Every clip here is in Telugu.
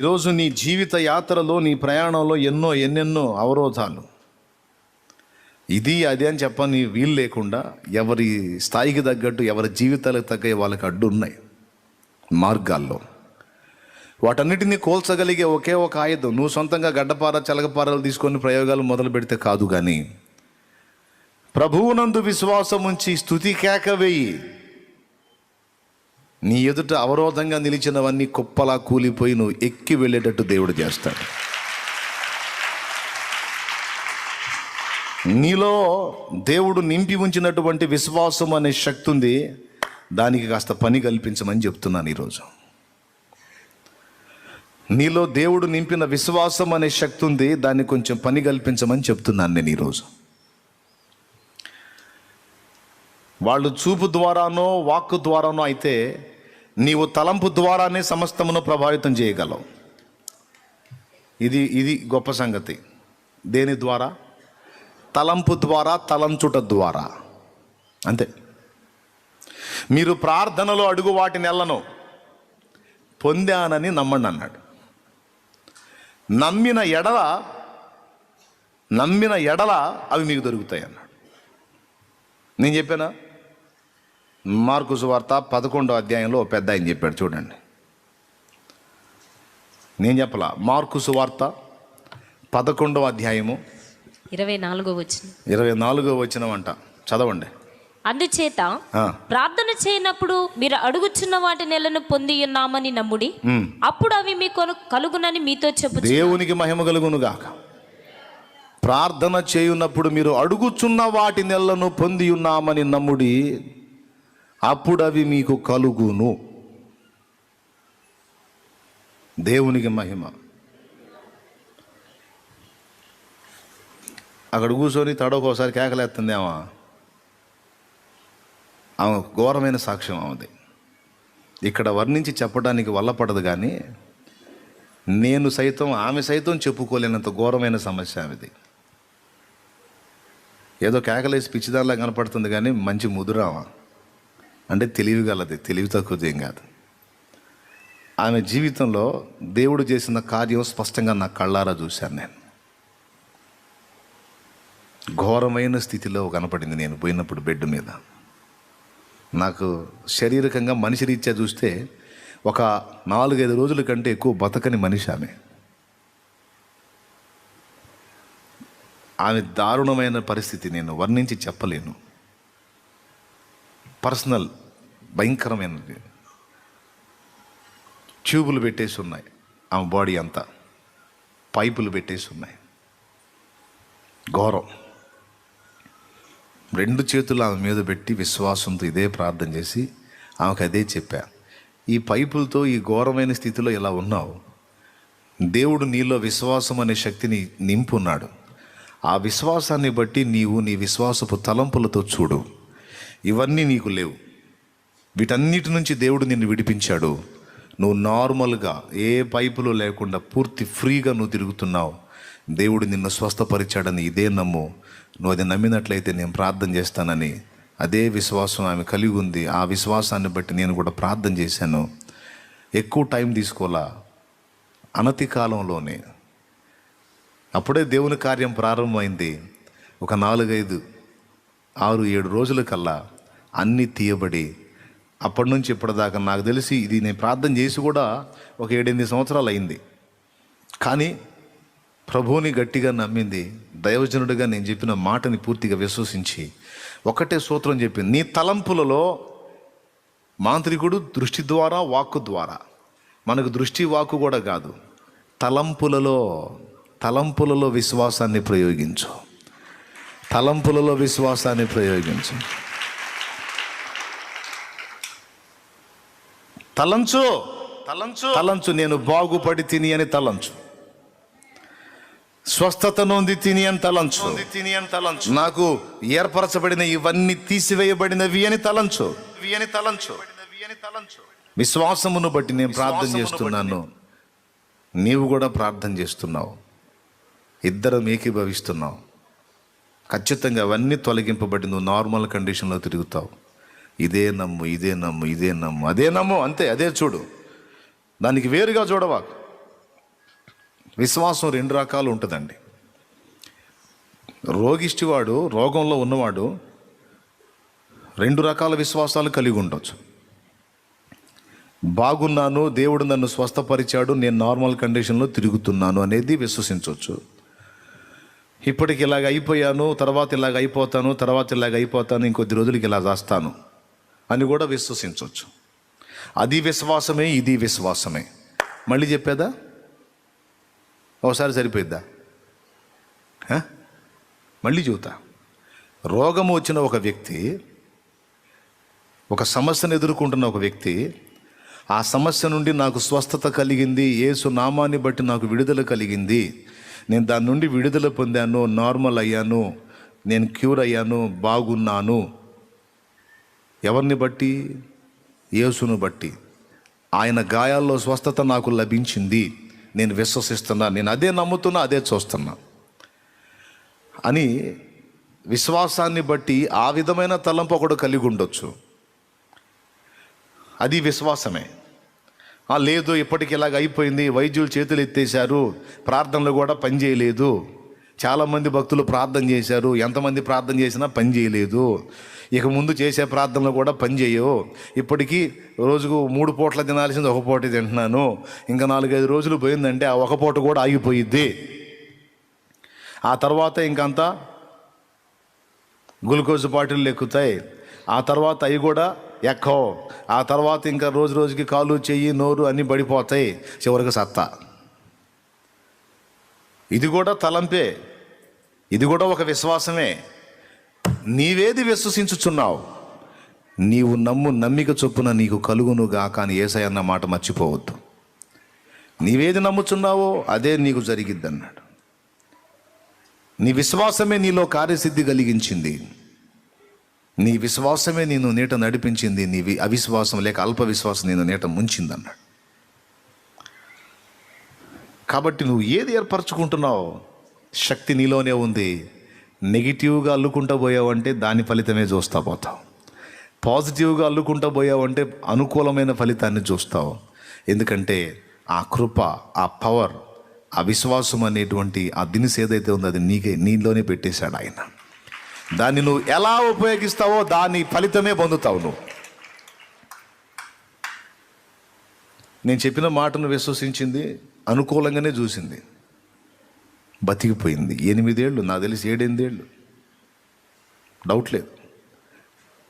ఈరోజు నీ జీవిత యాత్రలో నీ ప్రయాణంలో ఎన్నో ఎన్నెన్నో అవరోధాలు. ఇది అది అని చెప్పని వీలు లేకుండా ఎవరి స్థాయికి తగ్గట్టు ఎవరి జీవితాలకు తగ్గ వాళ్ళకి అడ్డు ఉన్నాయి మార్గాల్లో. వాటన్నిటిని కోల్చగలిగే ఒకే ఒక ఆయుధం నువ్వు సొంతంగా గడ్డపార చలగపారలు తీసుకొని ప్రయోగాలు మొదలు పెడితే కాదు కానీ ప్రభువునందు విశ్వాసం ఉంచి స్థుతి కేక వేయి. నీ ఎదుట అవరోధంగా నిలిచినవన్నీ కుప్పలా కూలిపోయి నువ్వు ఎక్కి వెళ్ళేటట్టు దేవుడు చేస్తాడు. నీలో దేవుడు నింపి ఉంచినటువంటి విశ్వాసం అనే శక్తి ఉంది. దానికి కాస్త పని కల్పించమని చెప్తున్నాను ఈరోజు. నీలో దేవుడు నింపిన విశ్వాసం అనే శక్తి ఉంది. దాన్ని కొంచెం పని కల్పించమని చెప్తున్నాను నేను ఈరోజు. వాళ్ళు చూపు ద్వారానో వాక్కు ద్వారానో అయితే నీవు తలంపు ద్వారానే సమస్తమును ప్రభావితం చేయగలవు. ఇది ఇది గొప్ప సంగతి. దేని ద్వారా? తలంపు ద్వారా తలంచుట ద్వారా. అంతే. మీరు ప్రార్థనలో అడుగు వాటి నెలను పొందానని నమ్మండి అన్నాడు. నమ్మిన ఎడల నమ్మిన ఎడల అవి మీకు దొరుకుతాయి అన్నాడు. నేను చెప్పానా? మార్కు సువార్త పదకొండో అధ్యాయంలో పెద్ద ఆయన చెప్పాడు చూడండి. నేను చెప్పలా మార్కు సువార్త పదకొండవ అధ్యాయము ఇరవై నాలుగో వచ్చిన ఇరవై నాలుగో వచ్చినవంట చదవండి. అందుచేత ప్రార్థన చేయనప్పుడు మీరు అడుగుచున్న వాటి నెలను పొంది ఉన్నామని నమ్ముడి. అప్పుడు అవి మీకు కలుగునని మీతో చెప్పు దేవునికి మహిమ కలుగును గాక. ప్రార్థన చేయున్నప్పుడు మీరు అడుగుచున్న వాటి నెలను పొంది ఉన్నామని నమ్ముడి అప్పుడు అవి మీకు కలుగును. దేవునికి మహిమ. అక్కడ కూర్చొని తడోకోసారి కేకలేస్తుందేమా ఆమె. ఘోరమైన సాక్ష్యం ఆమెది. ఇక్కడ వర్ణించి చెప్పడానికి వల్లపడదు కానీ నేను సైతం ఆమె సైతం చెప్పుకోలేనంత ఘోరమైన సమస్య ఆమెది. ఏదో కేకలేసి పిచ్చిదానిలా కనపడుతుంది కానీ మంచి ముదురావా అంటే తెలివి గలది తెలివి తక్కువది ఏం కాదు. ఆమె జీవితంలో దేవుడు చేసిన కార్యం స్పష్టంగా నా కళ్ళారా చూశాను నేను. ఘోరమైన స్థితిలో కనపడింది నేను పోయినప్పుడు బెడ్ మీద. నాకు శారీరకంగా మనిషి రీత్యా చూస్తే ఒక నాలుగైదు రోజుల కంటే ఎక్కువ బతకని మనిషి ఆమె. ఆమె దారుణమైన పరిస్థితి నేను వర్ణించి చెప్పలేను. పర్సనల్ భయంకరమైనది. ట్యూబులు పెట్టేసి ఉన్నాయి. ఆమె బాడీ అంతా. పైపులు పెట్టేసి ఉన్నాయి. ఘోరం. రెండు చేతులు ఆమె మీద పెట్టి విశ్వాసంతో ఇదే ప్రార్థన చేసి ఆమెకు అదే చెప్పా. ఈ పైపులతో ఈ ఘోరమైన స్థితిలో ఇలా ఉన్నావు? దేవుడు నీలో విశ్వాసం అనే శక్తిని నింపున్నాడు. ఆ విశ్వాసాన్ని బట్టి నీవు నీ విశ్వాసపు తలంపులతో చూడు. ఇవన్నీ నీకు లేవు. వీటన్నిటి నుంచి దేవుడు నిన్ను విడిపించాడు. నువ్వు నార్మల్గా ఏ పైపులు లేకుండా పూర్తి ఫ్రీగా నువ్వు తిరుగుతున్నావు. దేవుడు నిన్ను స్వస్థపరిచాడని ఇదే నమ్ము. నువ్వు అది నమ్మినట్లయితే నేను ప్రార్థన చేస్తానని. అదే విశ్వాసం ఆమె కలిగి ఉంది. ఆ విశ్వాసాన్ని బట్టి నేను కూడా ప్రార్థన చేశాను. ఎక్కువ టైం తీసుకోవాలా? అనతి కాలంలోనే. అప్పుడే దేవుని కార్యం ప్రారంభమైంది. ఒక నాలుగైదు ఆరు ఏడు రోజుల కల్లా అన్నీ తీయబడి అప్పటి నుంచి ఇప్పటిదాకా నాకు తెలిసి ఇది నేను ప్రార్థన చేసి కూడా ఒక ఏడెనిమిది సంవత్సరాలు అయింది. కానీ ప్రభువుని గట్టిగా నమ్మింది దైవజనుడిగా నేను చెప్పిన మాటని పూర్తిగా విశ్వసించి ఒకటే సూత్రం చెప్పింది నీ తలంపులలో మాంత్రికుడు దృష్టి ద్వారా వాక్కు ద్వారా. మనకు దృష్టి వాక్కు కూడా కాదు. తలంపులలో తలంపులలో విశ్వాసాన్ని ప్రయోగించు. తలంపులలో విశ్వాసాన్ని ప్రయోగించు. తలంచు. తలంచు. తలంచు నేను బాగుపడి తిని అని తలంచు. స్వస్థత నొంది తిని అని తలంచు. తిని అని తలంచు. నాకు ఏర్పరచబడిన ఇవన్నీ తీసివేయబడినవి అని తలంచు. అని తలంచు. విశ్వాసమును బట్టి నేను ప్రార్థన చేస్తున్నాను. నీవు కూడా ప్రార్థన చేస్తున్నావు. ఇద్దరం ఏకీభవిస్తున్నావు ఖచ్చితంగా అవన్నీ తొలగింపబడి నువ్వు నార్మల్ కండిషన్లో తిరుగుతావు. ఇదే నమ్ము ఇదే నమ్ము ఇదే నమ్ము అదే నమ్ము అంతే అదే చూడు. దానికి వేరుగా చూడవా విశ్వాసం రెండు రకాలు ఉంటుందండి. రోగిష్టివాడు రోగంలో ఉన్నవాడు రెండు రకాల విశ్వాసాలు కలిగి ఉండొచ్చు. బాగున్నాను దేవుడు నన్ను స్వస్థపరిచాడు నేను నార్మల్ కండిషన్లో తిరుగుతున్నాను అనేది విశ్వసించవచ్చు ఇప్పటికి ఇలాగ అయిపోయాను తర్వాత ఇలాగ అయిపోతాను తర్వాత ఇలాగ అయిపోతాను ఇంకొద్ది రోజులకి ఇలా చేస్తాను అని కూడా విశ్వసించవచ్చు. అది విశ్వాసమే ఇది విశ్వాసమే. మళ్ళీ చెప్పేదా? ఒకసారి సరిపోయిద్దా? మళ్ళీ చూతా రోగం వచ్చిన ఒక వ్యక్తి ఒక సమస్యను ఎదుర్కొంటున్న ఒక వ్యక్తి ఆ సమస్య నుండి నాకు స్వస్థత కలిగింది ఏసు నామాన్ని బట్టి నాకు విడుదల కలిగింది. నేను దాని నుండి విడుదల పొందాను నార్మల్ అయ్యాను నేను క్యూర్ అయ్యాను బాగున్నాను. ఎవరిని బట్టి? యేసును బట్టి. ఆయన గాయాల్లో స్వస్థత నాకు లభించింది. నేను విశ్వసిస్తున్నా. నేను అదే నమ్ముతున్నా అదే చూస్తున్నా. అని విశ్వాసాన్ని బట్టి ఆ విధమైన తలంపు ఒకడు కలిగి ఉండొచ్చు. అది విశ్వాసమే. లేదు ఇప్పటికి ఇలాగ అయిపోయింది. వైద్యులు చేతులు ఎత్తేశారు. ప్రార్థనలు కూడా పని చేయలేదు చాలామంది భక్తులు ప్రార్థన చేశారు. ఎంతమంది ప్రార్థన చేసినా పని చేయలేదు. ఇక ముందు చేసే ప్రార్థనలు కూడా పని చేయవు. ఇప్పటికీ రోజుకు మూడు పూట్ల తినాల్సింది ఒక పూట తింటున్నాను. ఇంకా నాలుగైదు రోజులు పోయిందంటే ఆ ఒక పూట కూడా ఆగిపోయిద్ది. ఆ తర్వాత ఇంకంతా గ్లూకోజ్ బాటిల్ ఎక్కుతాయి. ఆ తర్వాత అవి కూడా ఎక్కవు. ఆ తర్వాత ఇంకా రోజు రోజుకి కాలు చెయ్యి నోరు అన్నీ పడిపోతాయి. చివరికి సత్తా. ఇది కూడా తలంపే. ఇది కూడా ఒక విశ్వాసమే. నీవేది విశ్వసించుచున్నావు? నీవు నమ్ము నమ్మిక చొప్పున నీకు కలుగును కానీ ఏసయన్న మాట మర్చిపోవద్దు. నీవేది నమ్ముచున్నావో అదే నీకు జరిగిద్ది అన్నాడు నీ విశ్వాసమే నీలో కార్యసిద్ధి కలిగించింది. నీ విశ్వాసమే నేను నీట నడిపించింది. నీ వి- అవిశ్వాసం లేక అల్ప విశ్వాసం నేను నీట ముంచింది అన్నాడు కాబట్టి నువ్వు ఏది ఏర్పరచుకుంటున్నావు శక్తి నీలోనే ఉంది. నెగిటివ్గా అల్లుకుంటూ పోయావంటే దాని ఫలితమే చూస్తా పోతావు. పాజిటివ్గా అల్లుకుంటూ పోయావంటే అనుకూలమైన ఫలితాన్ని చూస్తావు. ఎందుకంటే ఆ కృప ఆ పవర్ ఆ విశ్వాసం అనేటువంటి ఆ దినిస్ ఏదైతే ఉందో అది నీకే నీలోనే పెట్టేశాడు ఆయన. దాన్ని నువ్వు ఎలా ఉపయోగిస్తావో దాని ఫలితమే పొందుతావు నువ్వు. నేను చెప్పిన మాటను విశ్వసించింది అనుకూలంగానే చూసింది. బతికిపోయింది. ఎనిమిదేళ్ళు నాకు తెలిసి ఏడెనిమిదేళ్ళు. డౌట్ లేదు.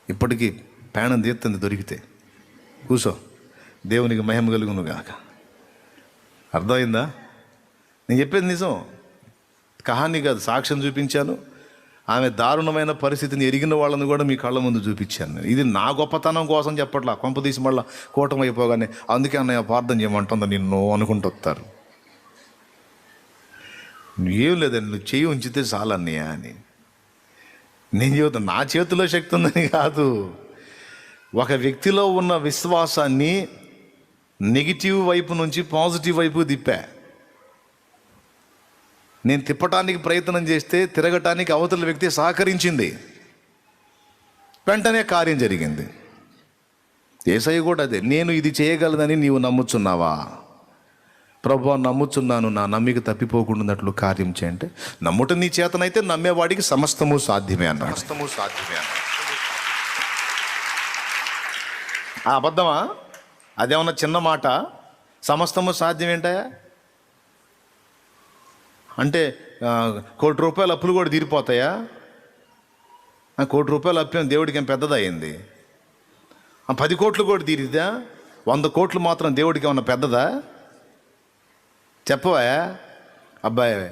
ఇప్పటికీ ప్రాణం తీస్తుంది దొరికితే. కూసో. దేవునికి మహిమ కలుగును గాక. అర్థమైందా? నేను చెప్పేది నిజం. కహాని కాదు సాక్ష్యం చూపించాను. ఆమె దారుణమైన పరిస్థితిని ఎరిగిన వాళ్ళని కూడా మీ కళ్ళ ముందు చూపించాను నేను. ఇది నా గొప్పతనం కోసం చెప్పట్లా. కొంప తీసి మళ్ళీ కూటమి అయిపోగానే అందుకే అన్నయ్య ప్రార్థన చేయమంటుందా? నిన్ను అనుకుంటొస్తారు ఏం లేదండి నువ్వు చేయి ఉంచితే చాలన్నయ్య అని. నేను చెబుతా నా చేతిలో శక్తి ఉందని కాదు. ఒక వ్యక్తిలో ఉన్న విశ్వాసాన్ని నెగిటివ్ వైపు నుంచి పాజిటివ్ వైపు తిప్పా. నేను తిప్పటానికి ప్రయత్నం చేస్తే తిరగటానికి అవతల వ్యక్తి సహకరించింది. వెంటనే కార్యం జరిగింది. ఏసై కూడా అదే నేను ఇది చేయగలదని నీవు నమ్ముచున్నావా? ప్రభు నమ్ముచున్నాను నా నమ్మిక తప్పిపోకుండాన్నట్లు కార్యం చేయంటే నమ్ముట నీ చేతనైతే నమ్మేవాడికి సమస్తము సాధ్యమే అన్న సమస్తము సాధ్యమే అన్న ఆ అబద్ధమా? అదేమన్నా చిన్న మాట? సమస్తము సాధ్యం ఏంటయా అంటే కోటి రూపాయల అప్పులు కూడా తీరిపోతాయా? కోటి రూపాయల అప్పు దేవుడికి ఏం పెద్దదయ్యింది? పది కోట్లు కూడా తీరిద్దా? వంద కోట్లు మాత్రం దేవుడికి ఏమన్నా పెద్దదా? చెప్పవా? అబ్బాయి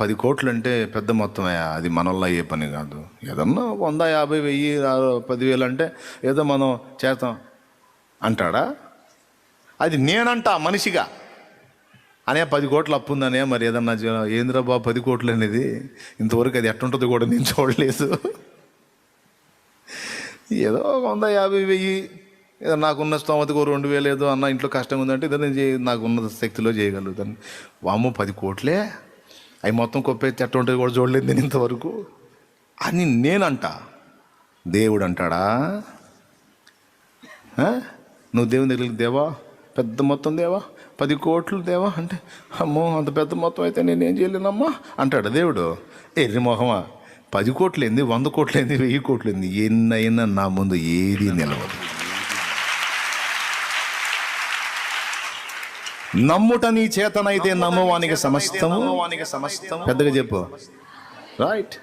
పది కోట్లు అంటే పెద్ద మొత్తమయ్యా. అది మనల్లో అయ్యే పని కాదు. ఏదన్నా వంద యాభై వెయ్యి పదివేలు అంటే ఏదో మనం చేస్తాం. అంటాడా? అది నేనంటా మనిషిగా. అనే పది కోట్లు అప్పు ఉందనే మరి ఏదన్నా ఏంద్రా బాబు పది కోట్లు అనేది? ఇంతవరకు అది ఎట్టుంటుందో కూడా నేను చూడలేదు. ఏదో వంద యాభై వెయ్యి ఏదో నాకున్న స్తోమతకు రెండు వేలు ఏదో అన్న ఇంట్లో కష్టం ఉందంటే ఇదో నేను నాకు నాకున్న శక్తిలో చేయగలుగుతాను. వాము పది కోట్లే? అవి మొత్తం కొప్పేసి ఎట్ట ఉంటుంది కూడా చూడలేదు నేను ఇంతవరకు. అని నేనంట. దేవుడు అంటాడా నువ్వు దేవుని దగ్గరికి దేవా? పెద్ద మొత్తం దేవా? పది కోట్లు దేవా? అంటే అమ్మో అంత పెద్ద మొత్తం అయితే నేనేం చేయలేనమ్మా? అంటాడు దేవుడు. ఎర్రి మొహమా పది కోట్లు ఏంది వంద కోట్లు ఏంది వెయ్యి కోట్లు ఏంది ఎన్నైనా నా ముందు ఏది నిలవదు. నమ్ముట నీ చేతనైతే నమ్మవానికి సమస్తము. సమస్తము. పెద్దగా చెప్పు. రైట్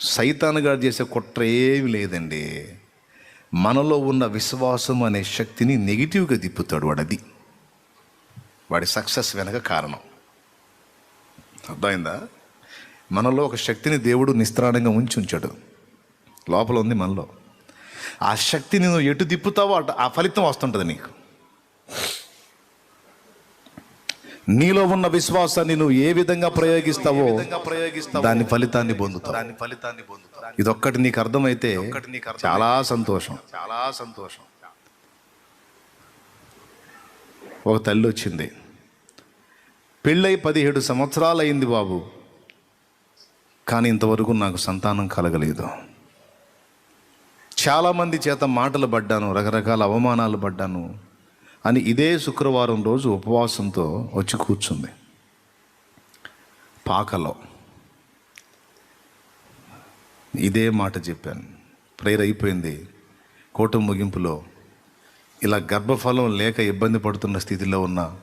సైతాన్ గారు చేసే కుట్ర ఏమి లేదండి. మనలో ఉన్న విశ్వాసం అనే శక్తిని నెగిటివ్గా తిప్పుతాడు వాడు అది వాడి సక్సెస్ వెనక కారణం. అర్థమైందా? మనలో ఒక శక్తిని దేవుడు నిస్త్రాణంగా ఉంచి ఉంచాడు లోపల ఉంది మనలో. ఆ శక్తిని నువ్వు ఎటు తిప్పుతావో అటు ఆ ఫలితం వస్తుంటుంది నీకు. నీలో ఉన్న విశ్వాసాన్ని నువ్వు ఏ విధంగా ప్రయోగిస్తావో దాని ఫలితాన్ని పొందుతావు. దాని ఫలితాన్ని పొందుతావు. ఇదొక్కటి నీకు అర్థమైతే చాలా సంతోషం. చాలా సంతోషం. ఒక తల్లి వచ్చింది. పెళ్ళై పదిహేడు సంవత్సరాలు అయింది బాబు. కానీ ఇంతవరకు నాకు సంతానం కలగలేదు. చాలామంది చేత మాటలు పడ్డాను రకరకాల అవమానాలు పడ్డాను. అని ఇదే శుక్రవారం రోజు ఉపవాసంతో వచ్చి కూర్చుంది. పాకలో. ఇదే మాట చెప్పాను. ప్రేయర్ అయిపోయింది. కోట ముగింపులో ఇలా గర్భఫలం లేక ఇబ్బంది పడుతున్న స్థితిలో ఉన్న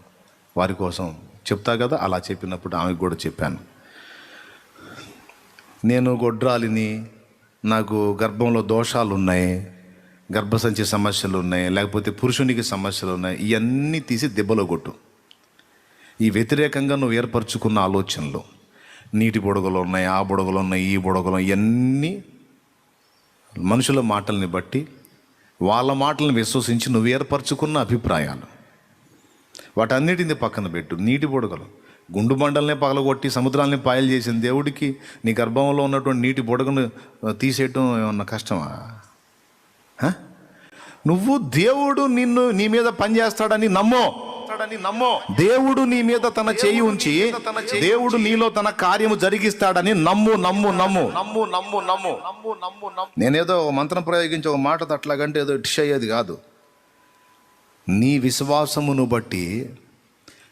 వారి కోసం చెప్తా కదా? అలా చెప్పినప్పుడు ఆమెకు కూడా చెప్పాను. నేను గొడ్రాలిని నాకు గర్భంలో దోషాలు ఉన్నాయి గర్భసంచి సమస్యలు ఉన్నాయి లేకపోతే పురుషునికి సమస్యలు ఉన్నాయి ఇవన్నీ తీసి దెబ్బలో కొట్టు. ఈ వ్యతిరేకంగా నువ్వు ఏర్పరచుకున్న ఆలోచనలు నీటి బుడగలు ఉన్నాయి ఆ బుడగలు ఉన్నాయి ఈ బుడగలు ఇవన్నీ మనుషుల మాటల్ని బట్టి వాళ్ళ మాటలను విశ్వసించి నువ్వు ఏర్పరచుకున్న అభిప్రాయాలు. వాటన్నిటిని పక్కన పెట్టు. నీటి బుడగలు. గుండు మండలనే పగలగొట్టి సముద్రాలని పాయలు చేసిన దేవుడికి నీ గర్భంలో ఉన్నటువంటి నీటి బుడగను తీసేయటం ఏమన్నా కష్టమా? నువ్వు దేవుడు నిన్ను నీ మీద పనిచేస్తాడని నమ్మో నమ్మో. దేవుడు నీ మీద తన చేయి ఉంచి దేవుడు నీలో తన కార్యము జరిగిస్తాడని నమ్ము నమ్ము నమ్ము. నమ్ము నమ్ము నమ్ము. నమ్ము నమ్ము నమ్ము. నేనేదో మంత్రం ప్రయోగించి ఒక మాట అట్లాగంటే ఏదో డిష్ అయ్యేది కాదు. నీ విశ్వాసమును బట్టి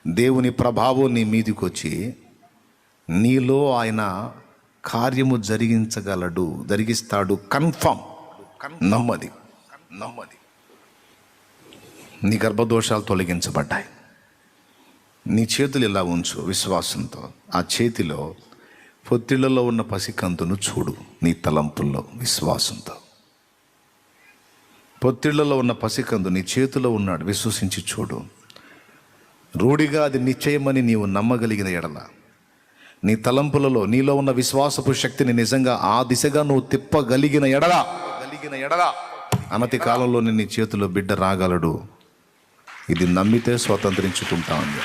దేవుని ప్రభావం నీ మీదికి వచ్చి నీలో ఆయన కార్యము జరిగించగలడు జరిగిస్తాడు కన్ఫర్మ్ నమ్మది నమ్మది. నీ గర్భదోషాలు తొలగించబడ్డాయి. నీ చేతులు ఇలా ఉంచు విశ్వాసంతో. ఆ చేతిలో పొత్తిళ్ళలో ఉన్న పసికంతును చూడు నీ తలంపుల్లో విశ్వాసంతో. పొత్తిళ్ళలో ఉన్న పసికందు నీ చేతిలో ఉన్నాడు విశ్వసించి చూడు. రూఢిగా అది నిశ్చయమని నీవు నమ్మగలిగిన ఎడల. నీ తలంపులలో నీలో ఉన్న విశ్వాసపు శక్తిని నిజంగా ఆ దిశగా నువ్వు తిప్పగలిగిన ఎడలా. గలిగిన ఎడల అనతి కాలంలో నీ చేతిలో బిడ్డ రాగలడు. ఇది నమ్మితే స్వతంత్రించుకుంటా ఉంది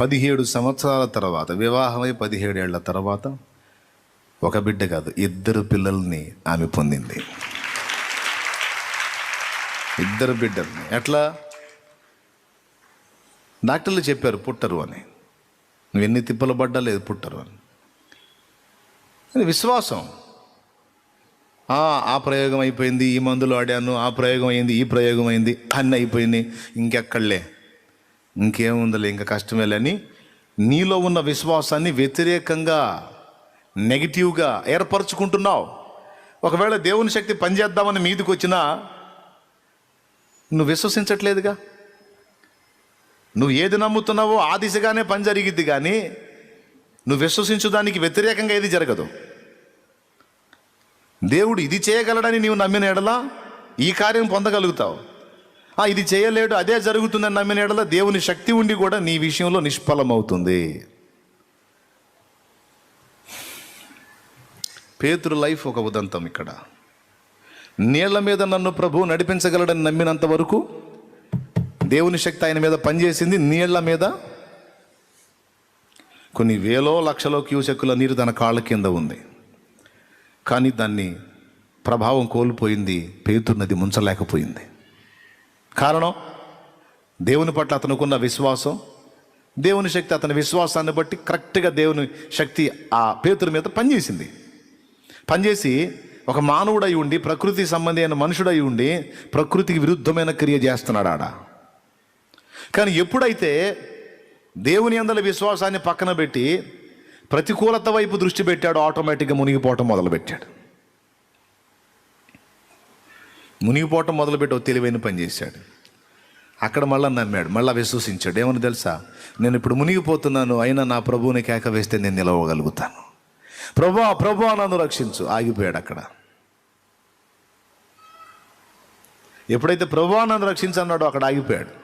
పదిహేడు సంవత్సరాల తర్వాత వివాహమై పదిహేడేళ్ళ తర్వాత ఒక బిడ్డ కాదు ఇద్దరు పిల్లల్ని ఆమె పొందింది. ఇద్దరు బిడ్డల్ని. ఎట్లా? డాక్టర్లు చెప్పారు పుట్టరు అని. నువ్వు ఎన్ని తిప్పలు పడ్డా లేదు పుట్టరు అని. అది విశ్వాసం. ఆ, ప్రయోగం అయిపోయింది ఈ మందులు ఆడాను ఆ ప్రయోగం అయింది ఈ ప్రయోగం అయింది అన్నీ అయిపోయింది ఇంకెక్కడలే. ఇంకేముందిలే ఇంకా కష్టమేలే నీలో ఉన్న విశ్వాసాన్ని వ్యతిరేకంగా నెగిటివ్గా ఏర్పరచుకుంటున్నావు. ఒకవేళ దేవుని శక్తి పనిచేద్దామని మీదకి వచ్చినా నువ్వు విశ్వసించట్లేదుగా. నువ్వు ఏది నమ్ముతున్నావో ఆ దిశగానే పని జరిగిద్ది కానీ నువ్వు విశ్వసించు దానికి వ్యతిరేకంగా ఏది జరగదు. దేవుడు ఇది చేయగలడని నీవు నమ్మిన ఎడలా ఈ కార్యం పొందగలుగుతావు. ఆ, ఇది చేయలేడు అదే జరుగుతుందని నమ్మిన ఎడల దేవుని శక్తి ఉండి కూడా నీ విషయంలో నిష్ఫలమవుతుంది. పేతురు లైఫ్ ఒక ఉదంతం ఇక్కడ. నీళ్ళ మీద నన్ను ప్రభు నడిపించగలడని నమ్మినంత వరకు దేవుని శక్తి ఆయన మీద పనిచేసింది నీళ్ళ మీద కొన్ని వేలో లక్షలో క్యూసెక్కుల నీరు తన కాళ్ళ కింద ఉంది. కానీ దాన్ని ప్రభావం కోల్పోయింది పేతురు నది ముంచలేకపోయింది. కారణం? దేవుని పట్ల అతనుకున్న విశ్వాసం. దేవుని శక్తి అతని విశ్వాసాన్ని బట్టి కరెక్ట్గా దేవుని శక్తి ఆ పేతురు మీద పనిచేసింది. పనిచేసి ఒక మానవుడై ఉండి ప్రకృతి సంబంధి అయిన మనుషుడై ఉండి ప్రకృతికి విరుద్ధమైన క్రియ చేస్తున్నాడు ఆడ కానీ ఎప్పుడైతే దేవుని అందల విశ్వాసాన్ని పక్కన పెట్టి ప్రతికూలత వైపు దృష్టి పెట్టాడు ఆటోమేటిక్గా మునిగిపోవటం మొదలుపెట్టాడు. మునిగిపోవటం మొదలుపెట్టి ఒక తెలివైన పని చేశాడు. అక్కడ మళ్ళా నమ్మాడు మళ్ళా విశ్వసించాడు. ఏమని తెలుసా? నేను ఇప్పుడు మునిగిపోతున్నాను అయినా నా ప్రభువుని కేక వేస్తే నేను నిలవగలుగుతాను. ప్రభా ప్రభా నన్ను రక్షించు. ఆగిపోయాడు అక్కడ. ఎప్పుడైతే ప్రభా నన్ను రక్షించన్నాడో అక్కడ ఆగిపోయాడు.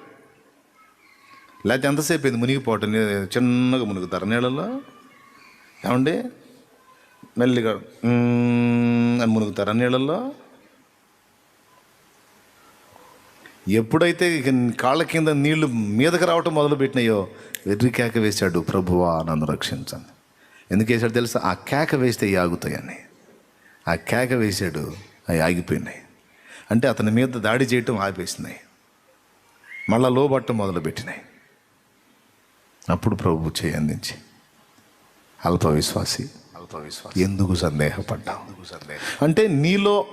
లేకపోతే ఎంతసేపు అయింది? మునిగిపోవటం చిన్నగా మునుగుతారు నీళ్ళలో ఏమండి? మెల్లిగా అని మునుగుతారా నీళ్ళల్లో? ఎప్పుడైతే కాళ్ళ కింద నీళ్ళు మీదకి రావటం మొదలుపెట్టినాయో వెర్రి కేక వేశాడు ప్రభువా నన్ను రక్షించండి. ఎందుకు వేశాడు తెలుసా? ఆ కేక వేస్తే ఆగుతాయని ఆ కేక వేశాడు అవి ఆగిపోయినాయి. అంటే అతని మీద దాడి చేయటం ఆపేసినాయి. మళ్ళా లోబట్టం మొదలుపెట్టినాయి. అప్పుడు ప్రభు చేయి అందించి. అల్ప విశ్వాసి అల్ప విశ్వాసి. ఎందుకు సందేహపడ్డావు? అంటే నీలో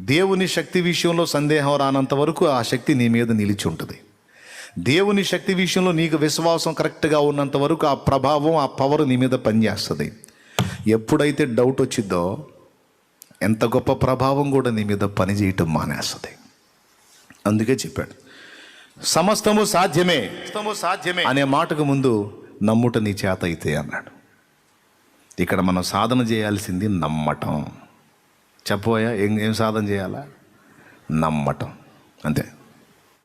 దేవుని శక్తి విషయంలో సందేహం రానంత వరకు ఆ శక్తి నీ మీద నిలిచి ఉంటుంది. దేవుని శక్తి విషయంలో నీకు విశ్వాసం కరెక్ట్గా ఉన్నంత వరకు ఆ ప్రభావం ఆ పవర్ నీ మీద పనిచేస్తుంది. ఎప్పుడైతే డౌట్ వచ్చిందో ఎంత గొప్ప ప్రభావం కూడా నీ మీద పనిచేయటం మానేస్తుంది. అందుకే చెప్పాడు సమస్తము సాధ్యమే సమస్తము సాధ్యమే. అనే మాటకు ముందు నమ్ముట నీ చేత అయితే అన్నాడు. ఇక్కడ మనం సాధన చేయాల్సింది నమ్మటం. చెప్పబోయా? ఏం ఏం సాధన చేయాలా? నమ్మటం. అంతే.